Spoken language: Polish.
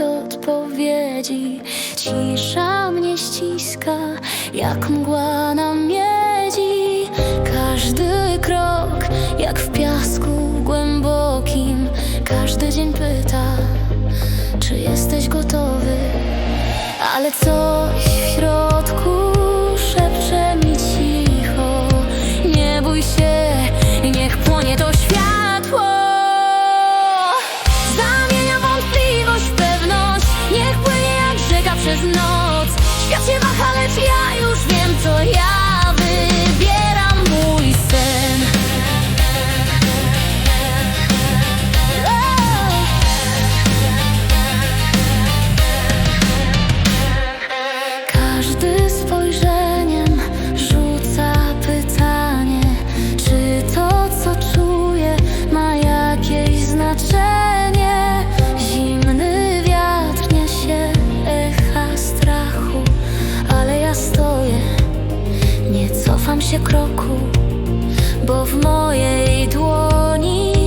odpowiedzi. Cisza mnie ściska jak mgła na miedzi. Każdy krok jak w piasku głębokim. Każdy dzień pyta, czy jesteś gotowy? Ale coś Świat się waha, lecz ja już wiem co ja wybieram mój sen Każdy spojrzeniem rzuca pytanie, czy to, co czuję, ma jakieś znaczenie. Bałam się kroku, bo w mojej dłoni